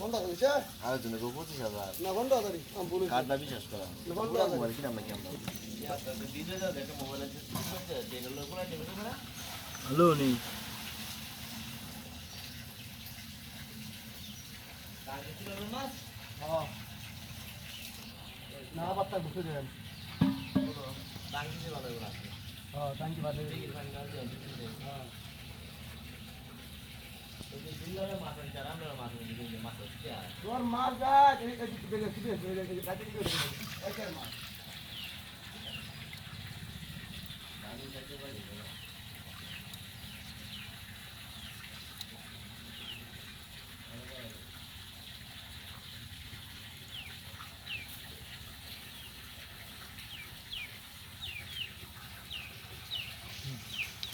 বন্ধ করেছে হ্যাঁ? আর জন্য তো পঁচিশ হাজার। না বন্ধ হাজারই আমি বলি কার্ডটা বিশ্বাস করা। বন্ধ হাজার মোবাইল কিনা নাকি আমরা? হ্যালো নেই। হ্যাঁ। না হ্যাঁ। তোর মার যা